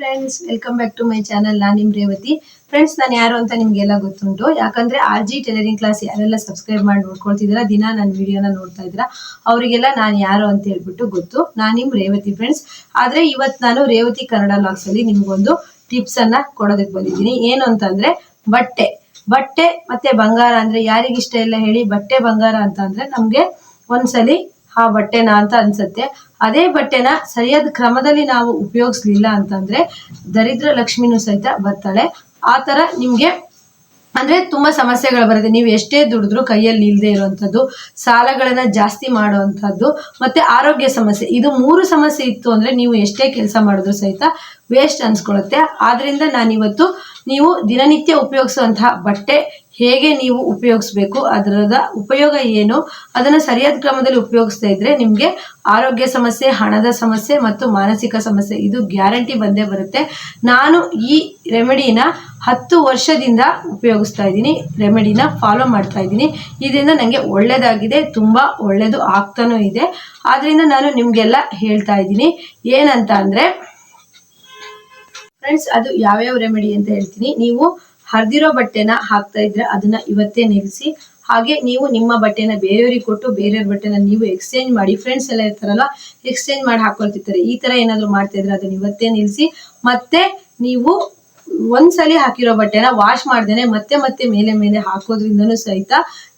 Friends welcome back to my channel ನಾನು ನಿಮ್ Revathi. Friends ನಾನು ಯಾರು ಅಂತ ನಿಮಗೆಲ್ಲ ಗೊತ್ತುಂಟು. ಯಾಕಂದ್ರೆ ಆರ್ ಜಿ ಟೈಲರಿಂಗ್ ಕ್ಲಾಸ್ ಯಾರೆಲ್ಲ ಸಬ್ಸ್ಕ್ರೈಬ್ ಮಾಡಿ ನೋಡ್ಕೊಳ್ತಿದ್ದೀರಾ, ದಿನ ನನ್ನ ವಿಡಿಯೋನ ನೋಡ್ತಾ ಇದ್ದೀರಾ, ಅವರಿಗೆಲ್ಲ ನಾನು ಯಾರು ಅಂತ ಹೇಳ್ಬಿಟ್ಟು ಗೊತ್ತು. ನಾನು ನಿಮ್ ರೇವತಿ ಫ್ರೆಂಡ್ಸ್ ಆದ್ರೆ ಇವತ್ತು ನಾನು ರೇವತಿ ಕನ್ನಡ ಲಾಗ್ಸ್ ಅಲ್ಲಿ ನಿಮ್ಗೊಂದು ಟಿಪ್ಸ್ ಅನ್ನ ಕೊಡೋದಕ್ಕೆ ಬಂದಿದ್ದೀನಿ. ಏನು ಅಂತಂದ್ರೆ ಬಟ್ಟೆ. ಬಟ್ಟೆ ಮತ್ತೆ ಬಂಗಾರ ಅಂದ್ರೆ ಯಾರಿಗಿಷ್ಟ ಇಲ್ಲ ಹೇಳಿ ಬಟ್ಟೆ ಬಂಗಾರ ಅಂತ ಅಂದ್ರೆ ನಮ್ಗೆ ಒಂದ್ಸಲಿ ಆ ಬಟ್ಟೆನ ಅಂತ ಅನ್ಸುತ್ತೆ. ಅದೇ ಬಟ್ಟೆನ ಸರಿಯಾದ ಕ್ರಮದಲ್ಲಿ ನಾವು ಉಪಯೋಗಿಸ್ಲಿಲ್ಲ ಅಂತಂದ್ರೆ ದರಿದ್ರ ಲಕ್ಷ್ಮಿನೂ ಸಹಿತ ಬರ್ತಾಳೆ. ಆ ತರ ನಿಮ್ಗೆ ಅಂದ್ರೆ ತುಂಬಾ ಸಮಸ್ಯೆಗಳು ಬರುತ್ತೆ. ನೀವು ಎಷ್ಟೇ ದುಡಿದ್ರು ಕೈಯಲ್ಲಿ ಇಲ್ಲದೆ ಇರುವಂತದ್ದು ಸಾಲಗಳನ್ನ ಜಾಸ್ತಿ ಮಾಡುವಂತದ್ದು ಮತ್ತೆ ಆರೋಗ್ಯ ಸಮಸ್ಯೆ. ಇದು ಮೂರು ಸಮಸ್ಯೆ ಇತ್ತು ಅಂದ್ರೆ ನೀವು ಎಷ್ಟೇ ಕೆಲಸ ಮಾಡಿದ್ರು ಸಹಿತ ವೇಸ್ಟ್ ಅನ್ಸ್ಕೊಳುತ್ತೆ. ಆದ್ರಿಂದ ನಾನಿವತ್ತು ನೀವು ದಿನನಿತ್ಯ ಉಪಯೋಗಿಸುವಂತಹ ಬಟ್ಟೆ ಹೇಗೆ ನೀವು ಉಪಯೋಗಿಸ್ಬೇಕು, ಅದರದ ಉಪಯೋಗ ಏನು, ಅದನ್ನ ಸರಿಯಾದ ಕ್ರಮದಲ್ಲಿ ಉಪಯೋಗಿಸ್ತಾ ಇದ್ರೆ ನಿಮ್ಗೆ ಆರೋಗ್ಯ ಸಮಸ್ಯೆ, ಹಣದ ಸಮಸ್ಯೆ ಮತ್ತು ಮಾನಸಿಕ ಸಮಸ್ಯೆ ಇದು ಗ್ಯಾರಂಟಿ ಬಂದೇ ಬರುತ್ತೆ. ನಾನು ಈ ರೆಮಿಡಿನ ಹತ್ತು ವರ್ಷದಿಂದ ಉಪಯೋಗಿಸ್ತಾ ಇದ್ದೀನಿ, ರೆಮಿಡಿನ ಫಾಲೋ ಮಾಡ್ತಾ ಇದ್ದೀನಿ. ಇದರಿಂದ ನನಗೆ ಒಳ್ಳೇದಾಗಿದೆ, ತುಂಬ ಒಳ್ಳೇದು ಆಗ್ತಾನೂ ಇದೆ. ಆದ್ದರಿಂದ ನಾನು ನಿಮಗೆಲ್ಲ ಹೇಳ್ತಾ ಇದ್ದೀನಿ, ಏನಂತ ಅಂದ್ರೆ ಫ್ರೆಂಡ್ಸ್ ಅದು ಯಾವ್ಯಾವ ರೆಮಿಡಿ ಅಂತ ಹೇಳ್ತೀನಿ. ನೀವು ಹರಿದಿರೋ ಬಟ್ಟೆನ ಹಾಕ್ತಾ ಇದ್ರೆ ಅದನ್ನ ಇವತ್ತೇ ನಿಲ್ಲಿಸಿ ಹಾಗೆ ನೀವು ನಿಮ್ಮ ಬಟ್ಟೆನ ಬೇರೆಯವ್ರಿಗೆ ಕೊಟ್ಟು ಬೇರೆಯವ್ರ ಬಟ್ಟೆನ ನೀವು ಎಕ್ಸ್ಚೇಂಜ್ ಮಾಡಿ ಫ್ರೆಂಡ್ಸ್ ಎಲ್ಲ ಇರ್ತಾರಲ್ಲ ಎಕ್ಸ್ಚೇಂಜ್ ಮಾಡಿ ಹಾಕೊಳ್ತಿರ್ತಾರೆ. ಈ ತರ ಏನಾದ್ರು ಮಾಡ್ತಾ ಇದ್ರೆ ಅದನ್ನ ಇವತ್ತೇ ನಿಲ್ಲಿಸಿ ಮತ್ತೆ ನೀವು ಒಂದ್ಸಲಿ ಹಾಕಿರೋ ಬಟ್ಟೆನ ವಾಶ್ ಮಾಡ್ದೇನೆ ಮತ್ತೆ ಮತ್ತೆ ಮೇಲೆ ಮೇಲೆ ಹಾಕೋದ್ರಿಂದನು ಸಹಿತ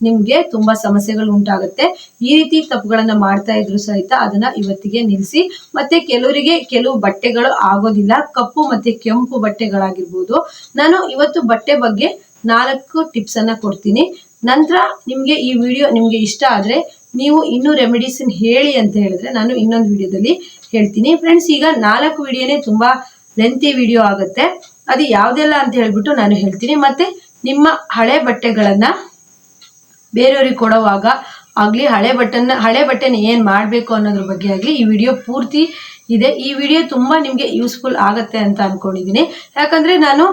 ನಿಮ್ಗೆ ತುಂಬಾ ಸಮಸ್ಯೆಗಳು ಉಂಟಾಗುತ್ತೆ. ಈ ರೀತಿ ತಪ್ಪುಗಳನ್ನ ಮಾಡ್ತಾ ಇದ್ರು ಸಹಿತ ಅದನ್ನ ಇವತ್ತಿಗೆ ನಿಲ್ಲಿಸಿ ಮತ್ತೆ ಕೆಲವರಿಗೆ ಕೆಲವು ಬಟ್ಟೆಗಳು ಆಗೋದಿಲ್ಲ. ಕಪ್ಪು ಮತ್ತೆ ಕೆಂಪು ಬಟ್ಟೆಗಳಾಗಿರ್ಬೋದು. ನಾನು ಇವತ್ತು ಬಟ್ಟೆ ಬಗ್ಗೆ ನಾಲ್ಕು ಟಿಪ್ಸ್ ಅನ್ನ ಕೊಡ್ತೀನಿ. ನಂತರ ನಿಮ್ಗೆ ಈ ವಿಡಿಯೋ ನಿಮ್ಗೆ ಇಷ್ಟ ಆದ್ರೆ ನೀವು ಇನ್ನೂ ರೆಮಿಡೀಸ್ ಹೇಳಿ ಅಂತ ಹೇಳಿದ್ರೆ ನಾನು ಇನ್ನೊಂದು ವಿಡಿಯೋದಲ್ಲಿ ಹೇಳ್ತೀನಿ. ಫ್ರೆಂಡ್ಸ್ ಈಗ ನಾಲ್ಕು ವಿಡಿಯೋನೇ ತುಂಬಾ ಲೆಂತಿ ವಿಡಿಯೋ ಆಗುತ್ತೆ. ಅದು ಯಾವುದೆಲ್ಲ ಅಂತ ಹೇಳ್ಬಿಟ್ಟು ನಾನು ಹೇಳ್ತೀನಿ. ಮತ್ತೆ ನಿಮ್ಮ ಹಳೆ ಬಟ್ಟೆಗಳನ್ನ ಬೇರೆಯವ್ರಿಗೆ ಕೊಡೋವಾಗ ಆಗಲಿ, ಹಳೆ ಬಟ್ಟೆನ ಹಳೆ ಬಟ್ಟೆನ ಏನು ಮಾಡಬೇಕು ಅನ್ನೋದ್ರ ಬಗ್ಗೆ ಆಗಲಿ ಈ ವಿಡಿಯೋ ಪೂರ್ತಿ ಇದೆ. ಈ ವಿಡಿಯೋ ತುಂಬ ನಿಮಗೆ ಯೂಸ್ಫುಲ್ ಆಗುತ್ತೆ ಅಂತ ಅಂದ್ಕೊಂಡಿದ್ದೀನಿ ಯಾಕಂದರೆ ನಾನು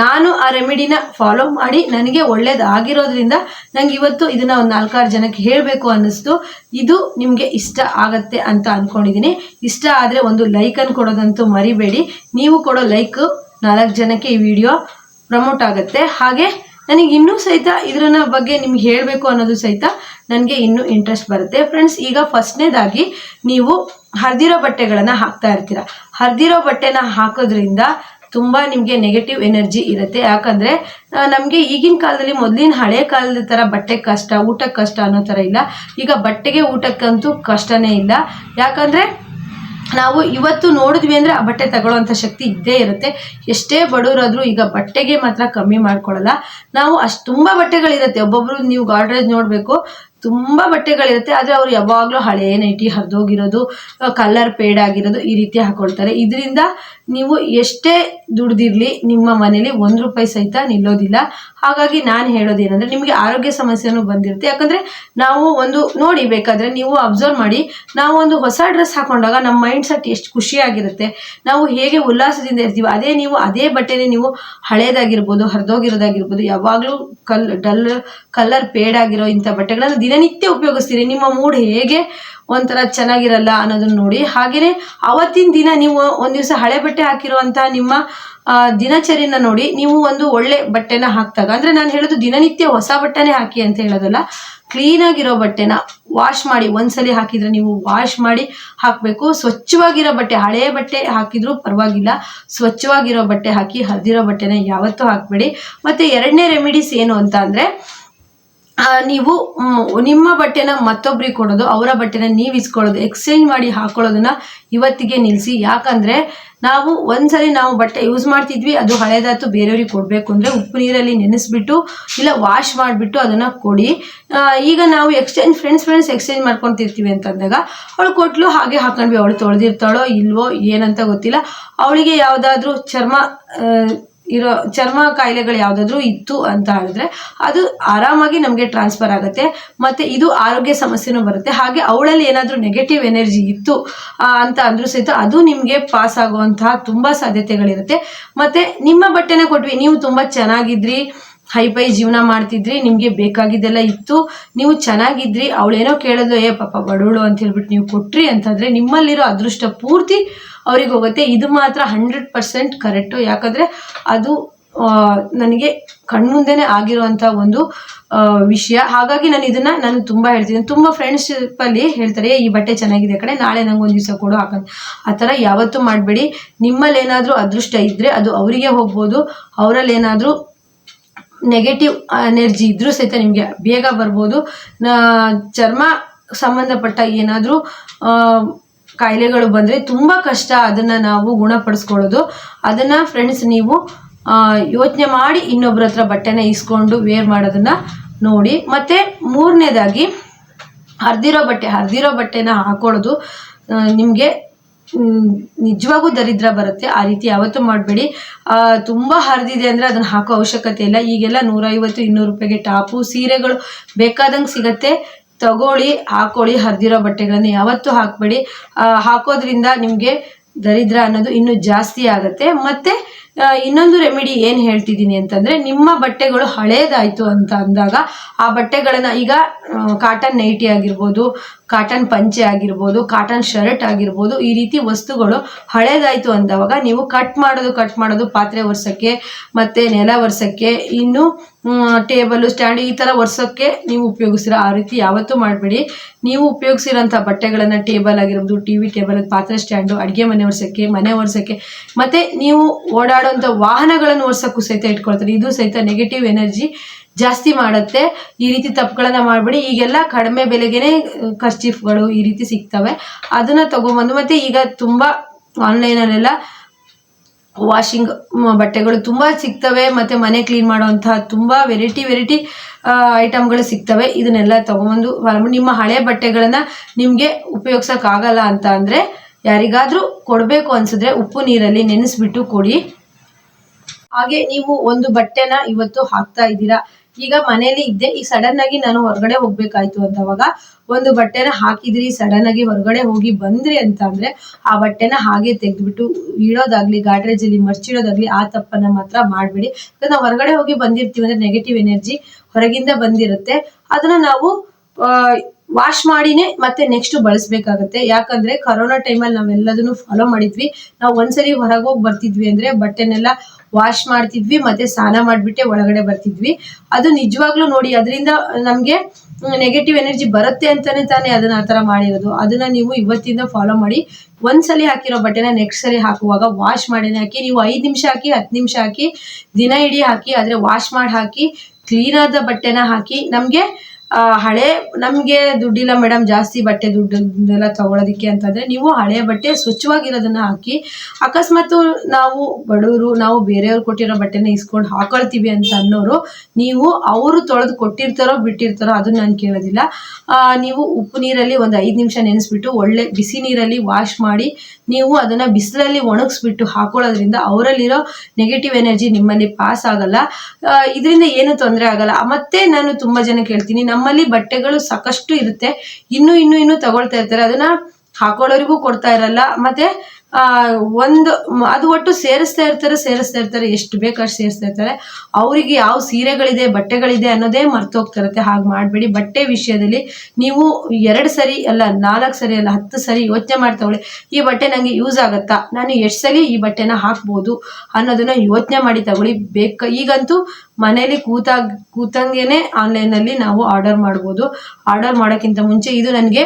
ನಾನು ಆ ರೆಮಿಡಿನ ಫಾಲೋ ಮಾಡಿ ನನಗೆ ಒಳ್ಳೇದಾಗಿರೋದ್ರಿಂದ ನಂಗೆ ಇವತ್ತು ಇದನ್ನು ಒಂದು ನಾಲ್ಕಾರು ಜನಕ್ಕೆ ಹೇಳಬೇಕು ಅನ್ನಿಸ್ತು. ಇದು ನಿಮಗೆ ಇಷ್ಟ ಆಗತ್ತೆ ಅಂತ ಅಂದ್ಕೊಂಡಿದ್ದೀನಿ ಇಷ್ಟ ಆದರೆ ಒಂದು ಲೈಕನ್ನು ಕೊಡೋದಂತೂ ಮರಿಬೇಡಿ. ನೀವು ಕೊಡೋ ಲೈಕ್ ನಾಲ್ಕು ಜನಕ್ಕೆ ಈ ವಿಡಿಯೋ ಪ್ರಮೋಟ್ ಆಗುತ್ತೆ. ಹಾಗೆ ನನಗೆ ಇನ್ನೂ ಸಹಿತ ಇದರ ಬಗ್ಗೆ ನಿಮ್ಗೆ ಹೇಳಬೇಕು ಅನ್ನೋದು ಸಹಿತ ನನಗೆ ಇನ್ನೂ ಇಂಟ್ರೆಸ್ಟ್ ಬರುತ್ತೆ. ಫ್ರೆಂಡ್ಸ್ ಈಗ ಫಸ್ಟ್ನೇದಾಗಿ ನೀವು ಹರಿದಿರೋ ಬಟ್ಟೆಗಳನ್ನು ಹಾಕ್ತಾ ಇರ್ತೀರ. ಹರಿದಿರೋ ಬಟ್ಟೆನ ಹಾಕೋದ್ರಿಂದ ತುಂಬ ನಿಮಗೆ ನೆಗೆಟಿವ್ ಎನರ್ಜಿ ಇರುತ್ತೆ. ಯಾಕಂದರೆ ನಮಗೆ ಈಗಿನ ಕಾಲದಲ್ಲಿ ಮೊದಲಿನ ಹಳೆ ಕಾಲದ ಥರ ಬಟ್ಟೆ ಕಷ್ಟ, ಊಟಕ್ಕೆ ಕಷ್ಟ ಅನ್ನೋ ಥರ ಇಲ್ಲ. ಈಗ ಬಟ್ಟೆಗೆ ಊಟಕ್ಕಂತೂ ಕಷ್ಟನೇ ಇಲ್ಲ. ಯಾಕಂದ್ರೆ ನಾವು ಇವತ್ತು ನೋಡಿದ್ವಿ ಅಂದ್ರೆ ಆ ಬಟ್ಟೆ ತಗೊಳ್ಳೋಂಥ ಶಕ್ತಿ ಇದ್ದೇ ಇರುತ್ತೆ. ಎಷ್ಟೇ ಬಡವರಾದರೂ ಈಗ ಬಟ್ಟೆಗೆ ಮಾತ್ರ ಕಮ್ಮಿ ಮಾಡ್ಕೊಳ್ಳಲ್ಲ ನಾವು ಅಷ್ಟು ತುಂಬಾ ಬಟ್ಟೆಗಳಿರುತ್ತೆ. ಒಬ್ಬೊಬ್ರು ನೀವು ಗಾಡ್ರೇಜ್ ನೋಡ್ಬೇಕು. ತುಂಬಾ ಬಟ್ಟೆಗಳಿರುತ್ತೆ, ಆದ್ರೆ ಅವ್ರು ಯಾವಾಗ್ಲೂ ಹಳೆ ನೈಟಿ ಹರಿದೋಗಿರೋದು ಕಲರ್ ಪೇಡ್ ಆಗಿರೋದು ಈ ರೀತಿ ಹಾಕೊಳ್ತಾರೆ. ಇದರಿಂದ ನೀವು ಎಷ್ಟೇ ದುಡ್ದಿರ್ಲಿ, ನಿಮ್ಮ ಮನೇಲಿ ಒಂದ್ ರೂಪಾಯಿ ಸಹಿತ ನಿಲ್ಲೋದಿಲ್ಲ. ಹಾಗಾಗಿ ನಾನು ಹೇಳೋದೇನಂದ್ರೆ, ನಿಮಗೆ ಆರೋಗ್ಯ ಸಮಸ್ಯೆನೂ ಬಂದಿರುತ್ತೆ. ಯಾಕಂದ್ರೆ ನಾವು ಒಂದು, ನೋಡಿ ಬೇಕಾದ್ರೆ ನೀವು ಅಬ್ಸರ್ವ್ ಮಾಡಿ, ನಾವು ಒಂದು ಹೊಸ ಡ್ರೆಸ್ ಹಾಕೊಂಡಾಗ ನಮ್ಮ ಮೈಂಡ್ ಸೆಟ್ ಎಷ್ಟು ಖುಷಿಯಾಗಿರುತ್ತೆ. ನಾವು ಹೇಗೆ ಉಲ್ಲಾಸದಿಂದ ಇರ್ತೀವಿ, ಅದೇ ನೀವು ಅದೇ ಬಟ್ಟೆನೇ ನೀವು ಹಳೇದಾಗಿರ್ಬೋದು, ಹರಿದೋಗಿರೋದಾಗಿರ್ಬೋದು, ಯಾವಾಗಲೂ ಕಲ್, ಡಲ್ ಕಲರ್ ಪೇಡ್ ಆಗಿರೋ ಇಂಥ ಬಟ್ಟೆಗಳನ್ನು ದಿನನಿತ್ಯ ಉಪಯೋಗಿಸ್ತೀರಿ. ನಿಮ್ಮ ಮೂಡ್ ಹೇಗೆ ಒಂಥರ ಚೆನ್ನಾಗಿರಲ್ಲ ಅನ್ನೋದನ್ನ ನೋಡಿ. ಹಾಗೆಯೇ ಅವತ್ತಿನ ದಿನ ನೀವು ಒಂದ್ ದಿವಸ ಹಳೆ ಬಟ್ಟೆ ಹಾಕಿರುವಂತಹ ನಿಮ್ಮ ದಿನಚರಿನ ನೋಡಿ ನೀವು ಒಂದು ಒಳ್ಳೆ ಬಟ್ಟೆನ ಹಾಕಿದಾಗ. ಅಂದ್ರೆ ನಾನು ಹೇಳೋದು ದಿನನಿತ್ಯ ಹೊಸ ಬಟ್ಟೆನೇ ಹಾಕಿ ಅಂತ ಹೇಳೋದಲ್ಲ. ಕ್ಲೀನ್ ಆಗಿರೋ ಬಟ್ಟೆನ ವಾಶ್ ಮಾಡಿ, ಒಂದ್ಸಲಿ ಹಾಕಿದ್ರೆ ನೀವು ವಾಶ್ ಮಾಡಿ ಹಾಕಬೇಕು. ಸ್ವಚ್ಛವಾಗಿರೋ ಬಟ್ಟೆ, ಹಳೆ ಬಟ್ಟೆ ಹಾಕಿದ್ರು ಪರವಾಗಿಲ್ಲ. ಸ್ವಚ್ಛವಾಗಿರೋ ಬಟ್ಟೆ ಹಾಕಿ ಹರಿದಿರೋ ಬಟ್ಟೆನ ಯಾವತ್ತೂ ಹಾಕಬೇಡಿ. ಮತ್ತೆ ಎರಡನೇ ರೆಮಿಡೀಸ್ ಏನು ಅಂತ ಅಂದ್ರೆ ನೀವು ನಿಮ್ಮ ಬಟ್ಟೆನ ಮತ್ತೊಬ್ರಿಗೆ ಕೊಡೋದು, ಅವರ ಬಟ್ಟೆನ ನೀವು ಇಸ್ಕೊಳ್ಳೋದು ಎಕ್ಸ್ಚೇಂಜ್ ಮಾಡಿ ಹಾಕೊಳ್ಳೋದನ್ನ ಇವತ್ತಿಗೆ ನಿಲ್ಲಿಸಿ ಯಾಕಂದ್ರೆ ನಾವು ಒಂದ್ಸರಿ ನಾವು ಬಟ್ಟೆ ಯೂಸ್ ಮಾಡ್ತಿದ್ವಿ, ಅದು ಹಳೆದಾತು ಬೇರೆಯವ್ರಿಗೆ ಕೊಡಬೇಕು ಅಂದ್ರೆ ಉಪ್ಪು ನೀರಲ್ಲಿ ನೆನೆಸ್ಬಿಟ್ಟು ಇಲ್ಲ ವಾಶ್ ಮಾಡಿಬಿಟ್ಟು ಅದನ್ನ ಕೊಡಿ. ಈಗ ನಾವು ಎಕ್ಸ್ಚೇಂಜ್ ಫ್ರೆಂಡ್ಸ್ ಫ್ರೆಂಡ್ಸ್ ಎಕ್ಸ್ಚೇಂಜ್ ಮಾಡ್ಕೊತಿರ್ತೀವಿ ಅಂತಂದಾಗ, ಅವಳು ಕೊಟ್ಲು, ಹಾಗೆ ಹಾಕೊಂಡ್ವಿ. ಅವಳು ತೊಳೆದಿರ್ತಾಳೋ, ಇಲ್ವೋ, ಏನಂತ ಗೊತ್ತಿಲ್ಲ. ಅವಳಿಗೆ ಯಾವುದಾದ್ರೂ ಚರ್ಮ ಇರೋ ಚರ್ಮ ಕಾಯಿಲೆಗಳು ಯಾವುದಾದ್ರೂ ಇತ್ತು ಅಂತ ಹೇಳಿದ್ರೆ ಅದು ಆರಾಮಾಗಿ ನಮಗೆ ಟ್ರಾನ್ಸ್ಫರ್ ಆಗುತ್ತೆ. ಮತ್ತೆ ಇದು ಆರೋಗ್ಯ ಸಮಸ್ಯೆನೂ ಬರುತ್ತೆ. ಹಾಗೆ ಅವಳಲ್ಲಿ ಏನಾದರೂ ನೆಗೆಟಿವ್ ಎನರ್ಜಿ ಇತ್ತು ಅಂತ ಅಂದರೂ ಸಹಿತ ಅದು ನಿಮಗೆ ಪಾಸ್ ಆಗುವಂತಹ ತುಂಬಾ ಸಾಧ್ಯತೆಗಳಿರುತ್ತೆ. ಮತ್ತೆ ನಿಮ್ಮ ಬಟ್ಟೆನೇ ಕೊಟ್ವಿ, ನೀವು ತುಂಬಾ ಚೆನ್ನಾಗಿದ್ರಿ ಹೈಫೈ ಜೀವನ ಮಾಡ್ತಿದ್ರಿ ನಿಮಗೆ ಬೇಕಾಗಿದ್ದೆಲ್ಲ ಇತ್ತು. ನೀವು ಚೆನ್ನಾಗಿದ್ರಿ ಅವಳೇನೋ ಕೇಳೋದು ಏ ಪಾಪ ಬಡವಳು ಅಂತ ಹೇಳ್ಬಿಟ್ಟು ನೀವು ಕೊಟ್ರಿ ಅಂತಂದರೆ ನಿಮ್ಮಲ್ಲಿರೋ ಅದೃಷ್ಟ ಪೂರ್ತಿ ಅವ್ರಿಗೆ ಹೋಗುತ್ತೆ. ಇದು ಮಾತ್ರ ಹಂಡ್ರೆಡ್ ಪರ್ಸೆಂಟ್ ಕರೆಕ್ಟು ಯಾಕಂದರೆ ಅದು ನನಗೆ ಕಣ್ಮುಂದೆನೇ ಆಗಿರುವಂಥ ಒಂದು ವಿಷಯ. ಹಾಗಾಗಿ ನಾನು ಇದನ್ನ ನಾನು ತುಂಬಾ ಹೇಳ್ತೀನಿ. ತುಂಬಾ ಫ್ರೆಂಡ್ಶಿಪ್ ಅಲ್ಲಿ ಹೇಳ್ತಾರೆ "ಏ, ಈ ಬಟ್ಟೆ ಚೆನ್ನಾಗಿದೆ ಕಡೆ ನಾಳೆ ನಂಗೆ ಒಂದು ದಿವಸ ಕೊಡು ಹಾಕಂತ. ಆ ಥರ ಯಾವತ್ತೂ ಮಾಡಬೇಡಿ. ನಿಮ್ಮಲ್ಲಿ ಏನಾದರೂ ಅದೃಷ್ಟ ಇದ್ದರೆ ಅದು ಅವರಿಗೆ ಹೋಗ್ಬೋದು. ಅವರಲ್ಲಿ ಏನಾದರೂ ನೆಗೆಟಿವ್ ಎನರ್ಜಿ ಇದ್ರೂ ಸಹಿತ ನಿಮಗೆ ಬೇಗ ಬರ್ಬೋದು. ಚರ್ಮ ಸಂಬಂಧಪಟ್ಟ ಏನಾದರೂ ಕಾಯಿಲೆಗಳು ಬಂದರೆ ತುಂಬ ಕಷ್ಟ ಅದನ್ನು ನಾವು ಗುಣಪಡಿಸ್ಕೊಳ್ಳೋದು. ಅದನ್ನು ಫ್ರೆಂಡ್ಸ್ ನೀವು ಯೋಚನೆ ಮಾಡಿ ಇನ್ನೊಬ್ಬರ ಹತ್ರ ಬಟ್ಟೆನ ಇಸ್ಕೊಂಡು ವೇರ್ ಮಾಡೋದನ್ನು ನೋಡಿ. ಮತ್ತು ಮೂರನೇದಾಗಿ, ಹರಿದಿರೋ ಬಟ್ಟೆ, ಹರಿದಿರೋ ಬಟ್ಟೆನ ಹಾಕೊಳ್ಳೋದು ನಿಮಗೆ ನಿಜವಾಗೂ ದರಿದ್ರ ಬರುತ್ತೆ. ಆ ರೀತಿ ಯಾವತ್ತೂ ಮಾಡಬೇಡಿ. ತುಂಬ ಹರಿದಿದೆ ಅಂದರೆ ಅದನ್ನು ಹಾಕೋ ಅವಶ್ಯಕತೆ ಇಲ್ಲ. ಈಗೆಲ್ಲ ನೂರೈವತ್ತು, ಇನ್ನೂರು ರೂಪಾಯಿಗೆ ಟಾಪು, ಸೀರೆಗಳು ಬೇಕಾದಂಗೆ ಸಿಗತ್ತೆ. ತಗೊಳ್ಳಿ, ಹಾಕೊಳ್ಳಿ, ಹರಿದಿರೋ ಬಟ್ಟೆಗಳನ್ನು ಯಾವತ್ತೂ ಹಾಕಬೇಡಿ. ಹಾಕೋದ್ರಿಂದ ನಿಮಗೆ ದರಿದ್ರ ಅನ್ನೋದು ಇನ್ನೂ ಜಾಸ್ತಿ ಆಗುತ್ತೆ. ಮತ್ತು ಇನ್ನೊಂದು ರೆಮಿಡಿ ಏನು ಹೇಳ್ತಿದ್ದೀನಿ ಅಂತಂದರೆ ನಿಮ್ಮ ಬಟ್ಟೆಗಳು ಹಳೇದಾಯಿತು ಅಂತ ಅಂದಾಗ ಆ ಬಟ್ಟೆಗಳನ್ನು ಈಗ ಕಾಟನ್ ನೈಟಿ ಆಗಿರ್ಬೋದು ಕಾಟನ್ ಪಂಚೆ ಆಗಿರ್ಬೋದು ಕಾಟನ್ ಶರ್ಟ್ ಆಗಿರ್ಬೋದು, ಈ ರೀತಿ ವಸ್ತುಗಳು ಹಳೇದಾಯಿತು ಅಂದಾಗ ನೀವು ಕಟ್ ಮಾಡೋದು ಕಟ್ ಮಾಡೋದು ಪಾತ್ರೆ ಒರೆಸೋಕ್ಕೆ ಮತ್ತು ನೆಲ ಒರೆಸೋಕ್ಕೆ ಇನ್ನು ಟೇಬಲು, ಸ್ಟ್ಯಾಂಡ್, ಈ ಥರ ಒರೆಸೋಕ್ಕೆ ನೀವು ಉಪಯೋಗಿಸಿರ ಆ ರೀತಿ ಯಾವತ್ತೂ ಮಾಡಬೇಡಿ. ನೀವು ಉಪಯೋಗಿಸಿರೋಂಥ ಬಟ್ಟೆಗಳನ್ನು ಟೇಬಲ್ ಆಗಿರ್ಬೋದು ಟಿ ವಿ ಟೇಬಲ್, ಪಾತ್ರೆ, ಸ್ಟ್ಯಾಂಡು, ಅಡುಗೆ ಮನೆ ಒರೆಸೋಕ್ಕೆ ಮನೆ ಒರೆಸೋಕ್ಕೆ, ಮತ್ತು ನೀವು ಓಡಾಡೋಂಥ ವಾಹನಗಳನ್ನು ಒರೆಸೋಕ್ಕೂ ಸಹಿತ ಇಟ್ಕೊಳ್ತಾರೆ. ಇದು ಸಹಿತ ನೆಗೆಟಿವ್ ಎನರ್ಜಿ ಜಾಸ್ತಿ ಮಾಡುತ್ತೆ. ಈ ರೀತಿ ತಪ್ಪುಗಳನ್ನು ಮಾಡಬೇಡಿ. ಈಗೆಲ್ಲ ಕಡಿಮೆ ಬೆಲೆಗೆನೆ ಖರ್ಚೀಫ್ಗಳು ಈ ರೀತಿ ಸಿಗ್ತವೆ. ಅದನ್ನು ತೊಗೊಂಬಂದು ಮತ್ತು ಈಗ ತುಂಬ ಆನ್ಲೈನಲ್ಲೆಲ್ಲ ವಾಷಿಂಗ್ ಬಟ್ಟೆಗಳು ತುಂಬ ಸಿಗ್ತವೆ, ಮತ್ತು ಮನೆ ಕ್ಲೀನ್ ಮಾಡುವಂತಹ ತುಂಬ ವೆರೈಟಿ ವೆರೈಟಿ ಐಟಮ್ಗಳು ಸಿಗ್ತವೆ. ಇದನ್ನೆಲ್ಲ ತೊಗೊಂಬಂದು ನಿಮ್ಮ ಹಳೆ ಬಟ್ಟೆಗಳನ್ನು ನಿಮಗೆ ಉಪಯೋಗ್ಸೋಕ್ಕಾಗಲ್ಲ ಅಂತ ಅಂದರೆ ಯಾರಿಗಾದರೂ ಕೊಡಬೇಕು ಅನ್ಸಿದ್ರೆ ಉಪ್ಪು ನೀರಲ್ಲಿ ನೆನೆಸ್ಬಿಟ್ಟು ಕೊಡಿ. ಹಾಗೆ ನೀವು ಒಂದು ಬಟ್ಟೆನ ಇವತ್ತು ಹಾಕ್ತಾ ಇದ್ದೀರಾ. ಈಗ ಮನೇಲಿ ಇದ್ದೆ ಈ ಸಡನ್ ಆಗಿ ನಾನು ಹೊರಗಡೆ ಹೋಗ್ಬೇಕಾಯ್ತು ಅಂತವಾಗ ಒಂದು ಬಟ್ಟೆನ ಹಾಕಿದ್ರಿ ಸಡನ್ ಆಗಿ ಹೊರಗಡೆ ಹೋಗಿ ಬಂದ್ರಿ ಅಂತ ಅಂದ್ರೆ ಆ ಬಟ್ಟೆನ ಹಾಗೆ ತೆಗೆದ್ಬಿಟ್ಟು ಇಡೋದಾಗ್ಲಿ, ಗಾಡ್ರೇಜ್ ಅಲ್ಲಿ ಮರ್ಚಿಡೋದಾಗ್ಲಿ ಆ ತಪ್ಪನ್ನ ಮಾತ್ರ ಮಾಡ್ಬೇಡಿ. ನಾವು ಹೊರಗಡೆ ಹೋಗಿ ಬಂದಿರ್ತೀವಿ ಅಂದ್ರೆ ನೆಗೆಟಿವ್ ಎನರ್ಜಿ ಹೊರಗಿಂದ ಬಂದಿರುತ್ತೆ. ಅದನ್ನ ನಾವು ವಾಶ್ ಮಾಡಿನೇ ಮತ್ತೆ ನೆಕ್ಸ್ಟ್ ಬಳಸಬೇಕಾಗತ್ತೆ. ಯಾಕಂದ್ರೆ ಕರೋನಾ ಟೈಮಲ್ಲಿ ನಾವೆಲ್ಲದನ್ನು ಫಾಲೋ ಮಾಡಿದ್ವಿ. ನಾವು ಒಂದ್ಸರಿ ಹೊರಗೆ ಹೋಗಿ ಬರ್ತಿದ್ವಿ ಅಂದ್ರೆ ಬಟ್ಟೆನೆಲ್ಲ ವಾಶ್ ಮಾಡ್ತಿದ್ವಿ, ಮತ್ತೆ ಸ್ನಾನ ಮಾಡಿಬಿಟ್ಟೆ ಒಳಗಡೆ ಬರ್ತಿದ್ವಿ. ಅದು ನಿಜವಾಗ್ಲೂ ನೋಡಿ, ಅದರಿಂದ ನಮಗೆ ನೆಗೆಟಿವ್ ಎನರ್ಜಿ ಬರುತ್ತೆ ಅಂತಾನೆ ತಾನೇ ಅದನ್ನ ಆ ಥರ ಮಾಡಿರೋದು. ಅದನ್ನ ನೀವು ಇವತ್ತಿಂದ ಫಾಲೋ ಮಾಡಿ. ಒಂದ್ಸಲಿ ಹಾಕಿರೋ ಬಟ್ಟೆನ ನೆಕ್ಸ್ಟ್ ಸರಿ ಹಾಕುವಾಗ ವಾಶ್ ಮಾಡಿನೇ ಹಾಕಿ, ನೀವು ಐದ್ ನಿಮಿಷ ಹಾಕಿ, ಹತ್ತು ನಿಮಿಷ ಹಾಕಿ, ದಿನ ಇಡೀ ಹಾಕಿ, ಆದ್ರೆ ವಾಶ್ ಮಾಡಿ ಹಾಕಿ ಕ್ಲೀನ್ ಆದ ಬಟ್ಟೆನ ಹಾಕಿ, ನಮಗೆ ಆ, ಹಳೆ ನಮಗೆ ದುಡ್ಡಿಲ್ಲ ಮೇಡಮ್ ಜಾಸ್ತಿ ಬಟ್ಟೆ ದುಡ್ಡೆಲ್ಲ ತಗೊಳೋದಕ್ಕೆ ಅಂತಂದ್ರೆ ನೀವು ಹಳೆ ಬಟ್ಟೆ ಸ್ವಚ್ಛವಾಗಿರೋದನ್ನ ಹಾಕಿ ಅಕಸ್ಮಾತ್ ನಾವು ಬಡವರು ನಾವು ಬೇರೆಯವ್ರು ಕೊಟ್ಟಿರೋ ಬಟ್ಟೆನ ಇಸ್ಕೊಂಡು ಹಾಕೊಳ್ತೀವಿ ಅಂತ ಅನ್ನೋರು ನೀವು ಅವರು ತೊಳೆದು ಕೊಟ್ಟಿರ್ತಾರೋ ಬಿಟ್ಟಿರ್ತಾರೋ ಅದನ್ನ ನಾನು ಕೇಳೋದಿಲ್ಲ. ನೀವು ಉಪ್ಪು ನೀರಲ್ಲಿ ಒಂದು ಐದು ನಿಮಿಷ ನೆನೆಸ್ಬಿಟ್ಟು ಒಳ್ಳೆ ಬಿಸಿ ನೀರಲ್ಲಿ ವಾಶ್ ಮಾಡಿ ನೀವು ಅದನ್ನ ಬಿಸಿಲಲ್ಲಿ ಒಣಗಿಸ್ಬಿಟ್ಟು ಹಾಕೊಳ್ಳೋದ್ರಿಂದ ಅವರಲ್ಲಿರೋ ನೆಗೆಟಿವ್ ಎನರ್ಜಿ ನಿಮ್ಮಲ್ಲಿ ಪಾಸ್ ಆಗಲ್ಲ. ಇದರಿಂದ ಏನು ತೊಂದರೆ ಆಗಲ್ಲ. ಮತ್ತೆ ನಾನು ತುಂಬಾ ಜನ ಕೇಳ್ತೀನಿ, ನಮ್ಮಲ್ಲಿ ಬಟ್ಟೆಗಳು ಸಾಕಷ್ಟು ಇರುತ್ತೆ. ಇನ್ನು ಇನ್ನು ಇನ್ನು ತಗೊಳ್ತಾ ಇರ್ತಾರೆ. ಅದನ್ನ ಹಾಕೊಳ್ಳೋರಿಗೂ ಕೊಡ್ತಾ ಇರಲ್ಲ. ಮತ್ತೆ ಒಂದು ಅದು ಒಟ್ಟು ಸೇರಿಸ್ತಾ ಇರ್ತಾರೆ ಸೇರಿಸ್ತಾ ಇರ್ತಾರೆ, ಎಷ್ಟು ಬೇಕಷ್ಟು ಸೇರಿಸ್ತಾ ಇರ್ತಾರೆ. ಅವರಿಗೆ ಯಾವ ಸೀರೆಗಳಿದೆ, ಬಟ್ಟೆಗಳಿದೆ ಅನ್ನೋದೇ ಮರ್ತೋಗ್ತಿರತ್ತೆ ಹಾಗೆ ಮಾಡಬೇಡಿ. ಬಟ್ಟೆ ವಿಷಯದಲ್ಲಿ ನೀವು ಎರಡು ಸರಿ ಅಲ್ಲ, ನಾಲ್ಕು ಸರಿ ಅಲ್ಲ, ಹತ್ತು ಸರಿ ಯೋಚನೆ ಮಾಡಿ ತಗೊಳ್ಳಿ ಈ ಬಟ್ಟೆ ನನಗೆ ಯೂಸ್ ಆಗುತ್ತಾ? ನಾನು ಎಷ್ಟು ಸಲ ಈ ಬಟ್ಟೆನ ಹಾಕ್ಬೋದು ಅನ್ನೋದನ್ನ ಯೋಚನೆ ಮಾಡಿ ತಗೊಳ್ಳಿ. ಬೇಕ. ಈಗಂತೂ ಮನೇಲಿ ಕೂತಾಗ ಕೂತಂಗೆನೆ ಆನ್ಲೈನಲ್ಲಿ ನಾವು ಆರ್ಡರ್ ಮಾಡ್ಬೋದು. ಆರ್ಡರ್ ಮಾಡೋಕ್ಕಿಂತ ಮುಂಚೆ ಇದು ನನಗೆ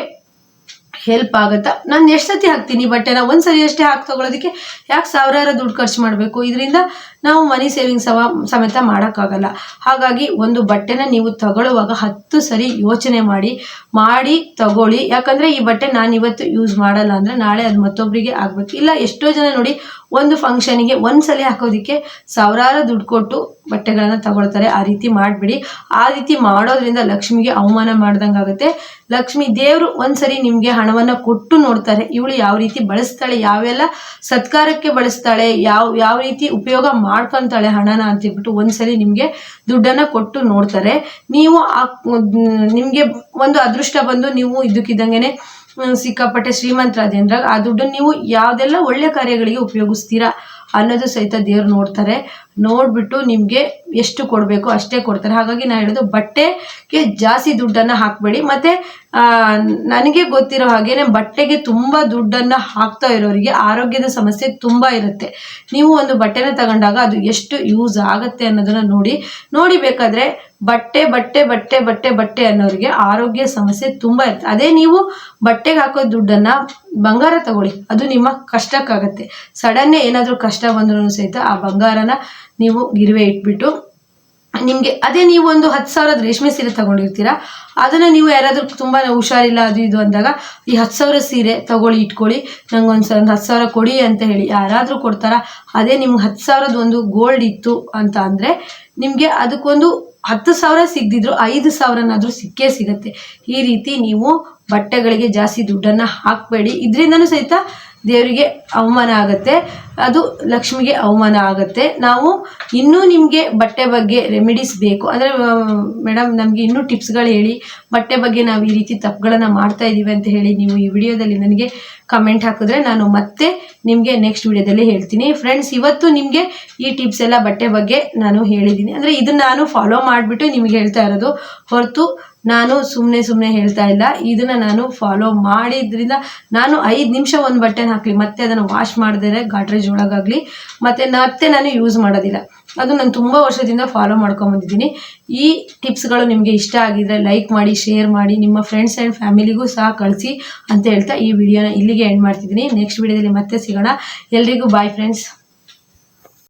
ಹೆಲ್ಪ್ ಆಗುತ್ತಾ? ನಾನು ಎಷ್ಟು ಸತಿ ಹಾಕ್ತೀನಿ ಬಟ್ಟೆನ ಒಂದು ಸರಿ ಅಷ್ಟೇ ಹಾಕಿ ತಗೊಳ್ಳೋದಕ್ಕೆ ಯಾಕೆ ಸಾವಿರಾರು ದುಡ್ಡು ಖರ್ಚು ಮಾಡಬೇಕು? ಇದರಿಂದ ನಾವು ಮನಿ ಸೇವಿಂಗ್ ಸಮ ಸಮೇತ ಮಾಡೋಕ್ಕಾಗಲ್ಲ. ಹಾಗಾಗಿ ಒಂದು ಬಟ್ಟೆನ ನೀವು ತಗೊಳ್ಳುವಾಗ ಹತ್ತು ಸರಿ ಯೋಚನೆ ಮಾಡಿ ಮಾಡಿ ತಗೊಳ್ಳಿ. ಯಾಕಂದರೆ ಈ ಬಟ್ಟೆ ನಾನು ಇವತ್ತು ಯೂಸ್ ಮಾಡಲ್ಲ ಅಂದರೆ ನಾಳೆ ಅದು ಮತ್ತೊಬ್ಬರಿಗೆ ಆಗಬೇಕು. ಇಲ್ಲ, ಎಷ್ಟೋ ಜನ ನೋಡಿ ಒಂದು ಫಂಕ್ಷನಿಗೆ ಒಂದು ಸಲ ಹಾಕೋದಕ್ಕೆ ಸಾವಿರಾರು ದುಡ್ಡು ಕೊಟ್ಟು ಬಟ್ಟೆಗಳನ್ನು ತಗೊಳ್ತಾರೆ. ಆ ರೀತಿ ಮಾಡಬೇಡಿ. ಆ ರೀತಿ ಮಾಡೋದ್ರಿಂದ ಲಕ್ಷ್ಮಿಗೆ ಅವಮಾನ ಮಾಡ್ದಂಗೆ ಆಗುತ್ತೆ. ಲಕ್ಷ್ಮಿ ದೇವರು ಒಂದ್ಸರಿ ನಿಮಗೆ ಹಣವನ್ನು ಕೊಟ್ಟು ನೋಡ್ತಾರೆ. ಇವಳು ಯಾವ ರೀತಿ ಬಳಸ್ತಾಳೆ, ಯಾವೆಲ್ಲ ಸತ್ಕಾರಕ್ಕೆ ಬಳಸ್ತಾಳೆ, ಯಾವ ಯಾವ ರೀತಿ ಉಪಯೋಗ ಮಾಡ್ಕೊತಾಳೆ ಹಣನ ಅಂತ ಹೇಳ್ಬಿಟ್ಟು ಒಂದ್ಸರಿ ನಿಮಗೆ ದುಡ್ಡನ್ನು ಕೊಟ್ಟು ನೋಡ್ತಾರೆ. ನೀವು ಆ, ನಿಮಗೆ ಒಂದು ಅದೃಷ್ಟ ಬಂದು ನೀವು ಇದಕ್ಕಿದ್ದಂಗೆ ಸಿಕ್ಕಾಪಟ್ಟೆ ಶ್ರೀಮಂತರಾದೆ ಅಂದ್ರೆ ಆ ದುಡ್ಡನ್ನು ನೀವು ಯಾವ್ದೆಲ್ಲ ಒಳ್ಳೆ ಕಾರ್ಯಗಳಿಗೆ ಉಪಯೋಗಿಸ್ತೀರಾ? ಅನ್ನೋದು ಸಹಿತ ದೇವ್ರು ನೋಡ್ತಾರೆ. ನೋಡಿಬಿಟ್ಟು ನಿಮಗೆ ಎಷ್ಟು ಕೊಡಬೇಕು ಅಷ್ಟೇ ಕೊಡ್ತಾರೆ. ಹಾಗಾಗಿ ನಾನು ಹೇಳೋದು ಬಟ್ಟೆಗೆ ಜಾಸ್ತಿ ದುಡ್ಡನ್ನು ಹಾಕಬೇಡಿ. ಮತ್ತು ನನಗೆ ಗೊತ್ತಿರೋ ಹಾಗೇನೆ ಬಟ್ಟೆಗೆ ತುಂಬ ದುಡ್ಡನ್ನು ಹಾಕ್ತಾ ಇರೋರಿಗೆ ಆರೋಗ್ಯದ ಸಮಸ್ಯೆ ತುಂಬ ಇರುತ್ತೆ. ನೀವು ಒಂದು ಬಟ್ಟೆನ ತಗೊಂಡಾಗ ಅದು ಎಷ್ಟು ಯೂಸ್ ಆಗುತ್ತೆ ಅನ್ನೋದನ್ನ ನೋಡಿ. ನೋಡಿ ಬೇಕಾದರೆ ಬಟ್ಟೆ ಬಟ್ಟೆ ಬಟ್ಟೆ ಬಟ್ಟೆ ಬಟ್ಟೆ ಅನ್ನೋರಿಗೆ ಆರೋಗ್ಯ ಸಮಸ್ಯೆ ತುಂಬ ಇರುತ್ತೆ. ಅದೇ ನೀವು ಬಟ್ಟೆಗೆ ಹಾಕೋ ದುಡ್ಡನ್ನ ಬಂಗಾರ ತಗೊಳ್ಳಿ. ಅದು ನಿಮ್ಮ ಕಷ್ಟಕ್ಕಾಗತ್ತೆ. ಸಡನ್ನೇ ಏನಾದರೂ ಕಷ್ಟ ಬಂದ್ರೂ ಸಹಿತ ಆ ಬಂಗಾರನ ನೀವು ಗಿರುವೆ ಇಟ್ಬಿಟ್ಟು ನಿಮಗೆ, ಅದೇ ನೀವು ಒಂದು ಹತ್ತು ಸಾವಿರದ ರೇಷ್ಮೆ ಸೀರೆ ತಗೊಂಡಿರ್ತೀರಾ, ಅದನ್ನ ನೀವು ಯಾರಾದ್ರೂ ತುಂಬಾ ಹುಷಾರಿಲ್ಲ, ಅದು ಇದು ಅಂದಾಗ, ಈ ಹತ್ತು ಸಾವಿರ ಸೀರೆ ತಗೊಳ್ಳಿ, ಇಟ್ಕೊಳ್ಳಿ ನಂಗೆ ಒಂದು ಒಂದು ಹತ್ತು ಸಾವಿರ ಕೊಡಿ ಅಂತ ಹೇಳಿ, ಯಾರಾದರೂ ಕೊಡ್ತಾರಾ, ಅದೇ ನಿಮ್ಗೆ ಹತ್ತು ಸಾವಿರದ ಒಂದು ಗೋಲ್ಡ್ ಇತ್ತು ಅಂತ ಅಂದ್ರೆ, ನಿಮ್ಗೆ ಅದಕ್ಕೊಂದು ಹತ್ತು ಸಾವಿರ ಸಿಗದಿದ್ರು, ಐದು ಸಾವಿರನಾದ್ರೂ ಸಿಕ್ಕೇ ಸಿಗತ್ತೆ. ಈ ರೀತಿ ನೀವು ಬಟ್ಟೆಗಳಿಗೆ ಜಾಸ್ತಿ ದುಡ್ಡನ್ನ ಹಾಕಬೇಡಿ. ಇದರಿಂದನೂ ಸಹಿತ ದೇವರಿಗೆ ಅವಮಾನ ಆಗುತ್ತೆ, ಅದು ಲಕ್ಷ್ಮಿಗೆ ಅವಮಾನ ಆಗುತ್ತೆ. ನಾವು ಇನ್ನೂ ನಿಮಗೆ ಬಟ್ಟೆ ಬಗ್ಗೆ ರೆಮಿಡೀಸ್ ಬೇಕು. ಅಂದರೆ ಮೇಡಮ್ ನಮಗೆ ಇನ್ನೂ ಟಿಪ್ಸ್ಗಳು ಹೇಳಿ, ಬಟ್ಟೆ ಬಗ್ಗೆ ನಾವು ಈ ರೀತಿ ತಪ್ಪುಗಳನ್ನು ಮಾಡ್ತಾ ಇದ್ದೀವಿ ಅಂತ ಹೇಳಿ ನೀವು ಈ ವಿಡಿಯೋದಲ್ಲಿ ನನಗೆ ಕಮೆಂಟ್ ಹಾಕಿದ್ರೆ ನಾನು ಮತ್ತೆ ನಿಮಗೆ ನೆಕ್ಸ್ಟ್ ವಿಡಿಯೋದಲ್ಲಿ ಹೇಳ್ತೀನಿ. ಫ್ರೆಂಡ್ಸ್ ಇವತ್ತು ನಿಮಗೆ ಈ ಟಿಪ್ಸ್ ಎಲ್ಲ ಬಟ್ಟೆ ಬಗ್ಗೆ ನಾನು ಹೇಳಿದ್ದೀನಿ. ಅಂದರೆ, ಇದನ್ನು ನಾನು ಫಾಲೋ ಮಾಡಿಬಿಟ್ಟು ನಿಮಗೆ ಹೇಳ್ತಾ ಇರೋದು ಹೊರತು ನಾನು ಸುಮ್ಮನೆ ಸುಮ್ಮನೆ ಹೇಳ್ತಾ ಇಲ್ಲ. ಇದನ್ನು ನಾನು ಫಾಲೋ ಮಾಡಿದ್ರಿಂದ ನಾನು ಐದು ನಿಮಿಷ ಒಂದು ಬಟ್ಟೆನ ಹಾಕಲಿ, ಮತ್ತೆ ಅದನ್ನು ವಾಶ್ ಮಾಡಿದ್ರೆ ಗಾಡ್ರೇಜ್ ಒಳಗಾಗಲಿ, ಮತ್ತು ಮತ್ತೆ ನಾನು ಯೂಸ್ ಮಾಡೋದಿಲ್ಲ. ಅದು ನಾನು ತುಂಬ ವರ್ಷದಿಂದ ಫಾಲೋ ಮಾಡ್ಕೊಂಬಂದಿದ್ದೀನಿ ಈ ಟಿಪ್ಸ್ಗಳು ನಿಮಗೆ ಇಷ್ಟ ಆಗಿದ್ರೆ ಲೈಕ್ ಮಾಡಿ ಶೇರ್ ಮಾಡಿ, ನಿಮ್ಮ ಫ್ರೆಂಡ್ಸ್ ಆ್ಯಂಡ್ ಫ್ಯಾಮಿಲಿಗೂ ಸಹ ಕಳಿಸಿ ಅಂತ ಹೇಳ್ತಾ ಈ ವಿಡಿಯೋನ ಇಲ್ಲಿಗೆ ಎಂಡ್ ಮಾಡ್ತಿದ್ದೀನಿ. ನೆಕ್ಸ್ಟ್ ವಿಡಿಯೋದಲ್ಲಿ ಮತ್ತೆ ಸಿಗೋಣ. ಎಲ್ರಿಗೂ ಬಾಯ್ ಫ್ರೆಂಡ್ಸ್